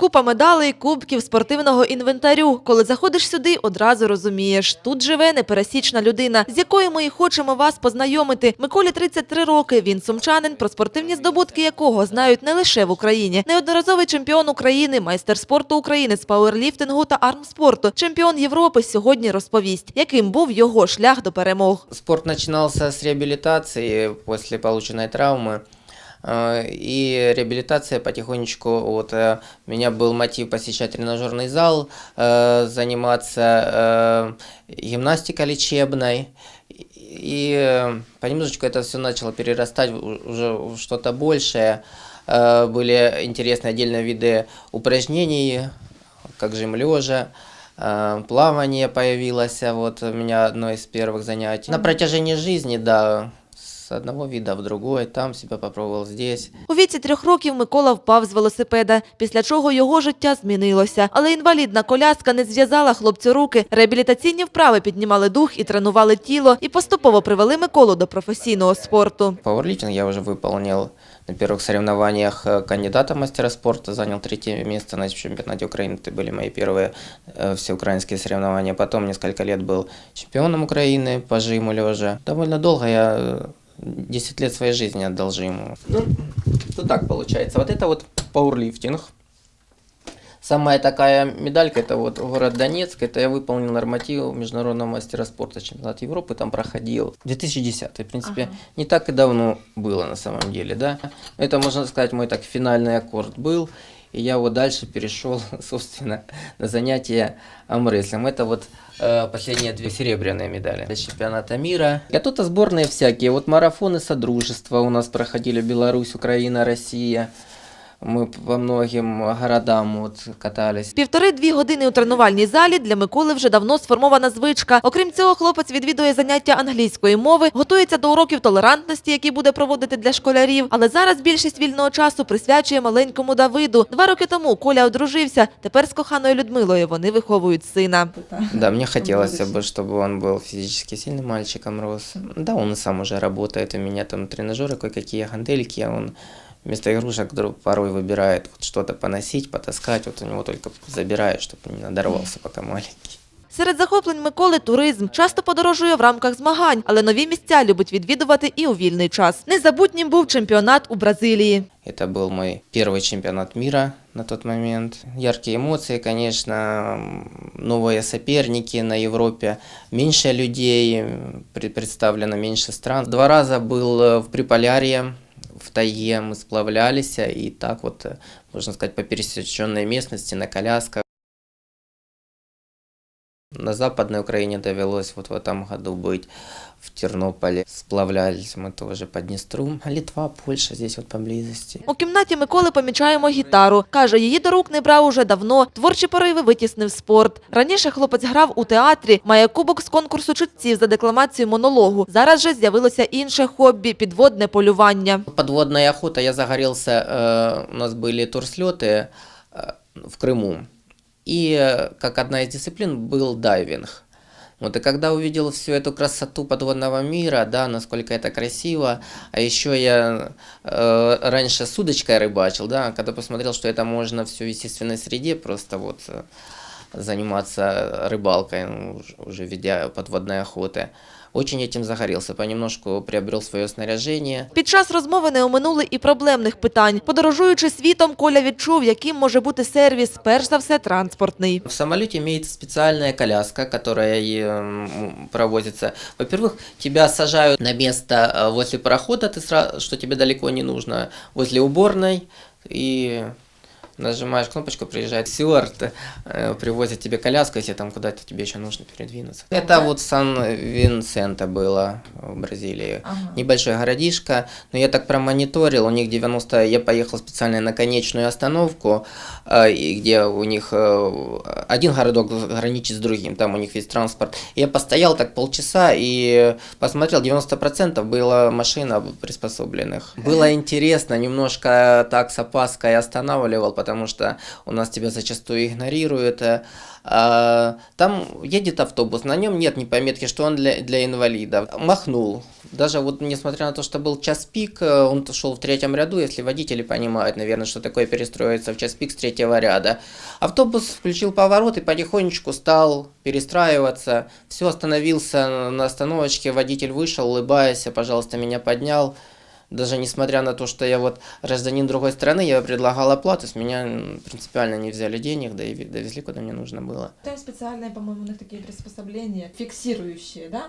Купа медалей, кубків, спортивного інвентарю. Коли заходиш сюди, одразу розумієш, тут живе непересічна людина, з якою ми і хочемо вас познайомити. Миколі 33 роки. Він сумчанин, про спортивні здобутки якого знають не лише в Україні. Неодноразовий чемпіон України, майстер спорту України з пауерліфтингу та армспорту, чемпіон Європи сьогодні розповість, яким був його шлях до перемог. Спорт начинался с реабилитации после полученной травмы. Э, И реабилитация потихонечку, вот э, у меня был мотив посещать тренажерный зал, э, заниматься гимнастикой лечебной. И понемножечку это все начало перерастать уже в что-то большее. Были интересные отдельные виды упражнений, как жим лежа, плавание появилось, а вот у меня одно из первых занятий. На протяжении жизни, да, с одного вида в другой, там себя попробовал здесь. У віці трьох років Микола впав з велосипеда, після чого його життя змінилося. Але інвалідна коляска не зв'язала хлопцю руки. Реабілітаційні вправи піднімали дух і тренували тіло, і поступово привели Миколу до професійного спорту. Пауэрлифтинг я уже выполнил на первых соревнованиях э, кандидата в мастера спорта, занял третье место на чемпионате Украины. Это были мои первые э, всеукраинские соревнования. Потом несколько лет был чемпионом Украины по жиму лежа. Довольно долго я э, 10 лет своей жизни отдал жиму. Ну, то так получается. Вот это вот пауэрлифтинг. Самая такая медалька, это вот город Донецк, это я выполнил норматив международного мастера спорта, чемпионат Европы там проходил. 2010, в принципе, не так и давно было на самом деле, да. Это, можно сказать, мой так финальный аккорд был. И я вот дальше перешел, собственно, на занятия амрестлем. Это вот э, последние две серебряные медали для чемпионата мира. А тут сборные всякие. Вот марафоны Содружества у нас проходили Беларусь, Украина, Россия. Мы по многим городам вот катались. Півтори-дві години у тренувальній залі для Миколи вже давно сформована звичка. Окрім цього, хлопець відвідує заняття англійської мови, готується до уроків толерантності, які буде проводити для школярів. Але зараз більшість вільного часу присвячує маленькому Давиду. Два роки тому Коля одружився. Тепер з коханою Людмилою вони виховують сина. Да, мне хотелось бы, чтобы он был физически сильным мальчиком рос. Да, он и сам уже работает, у меня там тренажеры, кое-какие гантельки, а он вместо игрушек вдруг порой выбирает вот что-то поносить, потаскать, вот у него только забирает, чтобы не надорвался пока маленький. Серед захоплень Миколи туризм. Часто подорожує в рамках змагань, але нові місця любить відвідувати і у вільний час. Незабутнім був чемпіонат у Бразилії. Это был мой первый чемпионат мира на тот момент. Яркие эмоции, конечно, м, новые соперники на Европе, меньше людей, м, пред- представлено меньше стран. Два раза был э, в Приполярье, в тайге мы сплавлялись, и так вот, э, можно сказать, по пересеченной местности на колясках На Западной Украине довелось вот в этом году быть в Тернополе. Сплавлялись мы тоже по Днестру. Литва, Польша здесь вот поблизости. У кімнаті Миколи помічаємо гітару. Каже, її до рук не брав уже давно. Творчі пориви витіснив спорт. Раніше хлопець грав у театрі, має кубок з конкурсу чутців за декламацію монологу. Зараз же з'явилося інше хобі підводне полювання. Подводная охота, я загорелся, э, у нас были турслеты э, в Крыму. И как одна из дисциплин был дайвинг. Вот и когда увидел всю эту красоту подводного мира, да, насколько это красиво, а еще я э, раньше с удочкой рыбачил, да, когда посмотрел, что это можно все в естественной среде, просто вот э, заниматься рыбалкой, ну, уже ведя подводной охоты. Очень этим загорелся, понемножку приобрел свое снаряжение. Під час розмови не оминули і проблемних питань. Подорожуючи світом, Коля відчув, яким може бути сервіс, перш за все транспортний. В самолете имеется специальная коляска, которая и, м, провозится. Во-первых, тебя сажают на место э, возле парохода, ты сразу, что тебе далеко не нужно, возле уборной, и нажимаешь кнопочку, приезжает Стюарт, э, привозит тебе коляску, если там куда-то тебе еще нужно передвинуться. Это вот Сан-Винсента было в Бразилии. Небольшой городишко, но я так промониторил, у них 90, я поехал специально на конечную остановку, э, где у них э, один городок граничит с другим, там у них весь транспорт. Я постоял так полчаса и посмотрел, 90% было машин приспособленных. Было интересно, немножко так с опаской останавливал, потому потому что у нас тебя зачастую игнорируют. э, а, Там едет автобус, на нем нет ни пометки, что он для, для инвалидов. Махнул. Даже вот несмотря на то, что был час пик, э, он шел в третьем ряду, если водители понимают, наверное, что такое перестроиться в час пик с третьего ряда. Автобус включил поворот и потихонечку стал перестраиваться. Все, остановился на остановочке, водитель вышел, улыбаясь, пожалуйста, меня поднял. Даже несмотря на то, что я вот гражданин другой страны, я предлагал оплату, с меня принципиально не взяли денег, да и довезли, куда мне нужно было. Там специальные, по-моему, у них такие приспособления, фиксирующие, да?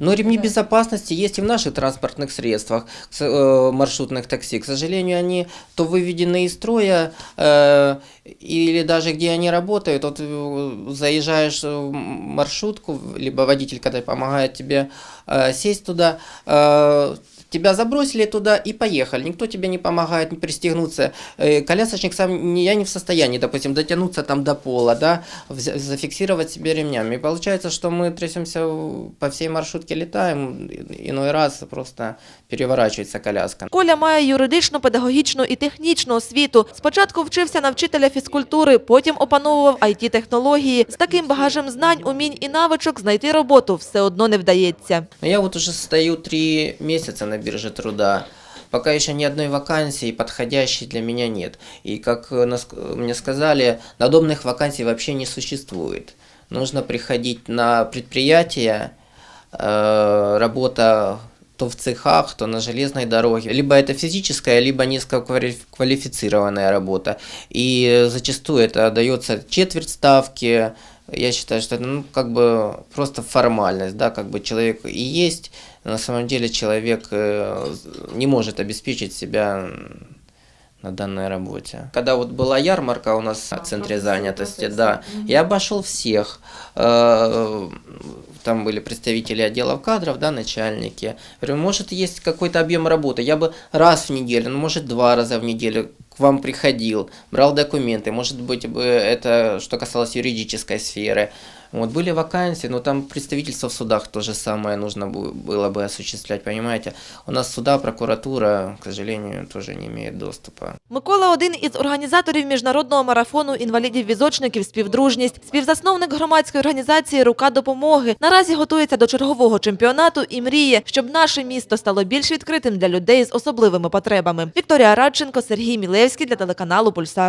Но ремни Да. безопасности есть и в наших транспортных средствах, э, маршрутных такси. К сожалению, они то выведены из строя, э, или даже где они работают. Вот э, заезжаешь в маршрутку, либо водитель, когда помогает тебе э, сесть туда, э, Тебя забросили туда и поехали. Никто тебе не помогает не пристегнуться. Э, Колясочник сам, я не в состоянии, допустим, дотянуться там до пола, да, зафиксировать себе ремнями. И получается, что мы трясемся по всей маршрутке, летаем, иной раз просто переворачивается коляска. Коля має юридичну, педагогічну і технічну освіту. Спочатку вчився на вчителя фізкультури, потім опановував it технології З таким багажем знань, умінь і навичок знайти роботу все одно не вдається. Я вот уже стою три месяца на бирже труда. Пока еще ни одной вакансии подходящей для меня нет. И как э, нас- мне сказали, надобных вакансий вообще не существует. Нужно приходить на предприятие, э, работа то в цехах, то на железной дороге. Либо это физическая, либо низкоквалифицированная работа. И зачастую это дается четверть ставки. Я считаю, что это ну, как бы просто формальность, да, как бы человек и есть, но на самом деле человек э, не может обеспечить себя на данной работе. Когда вот была ярмарка у нас в центре занятости, да, я обошел всех. Э, Там были представители отделов кадров, да, начальники. Говорю, может, есть какой-то объем работы. Я бы раз в неделю, ну, может, два раза в неделю к вам приходил, брал документы. Может быть, бы это что касалось юридической сферы. Вот были вакансии, но там представительство в судах то же самое нужно бу- было бы осуществлять, понимаете? У нас суда, прокуратура, к сожалению, тоже не имеет доступа. Микола один із організаторів міжнародного марафону інвалідів-візочників «Співдружність», співзасновник громадської організації «Рука допомоги». Наразі готується до чергового чемпіонату і мріє, щоб наше місто стало більш відкритим для людей з особливими потребами. Вікторія Радченко, Сергій Мілевський для телеканалу «Пульсар».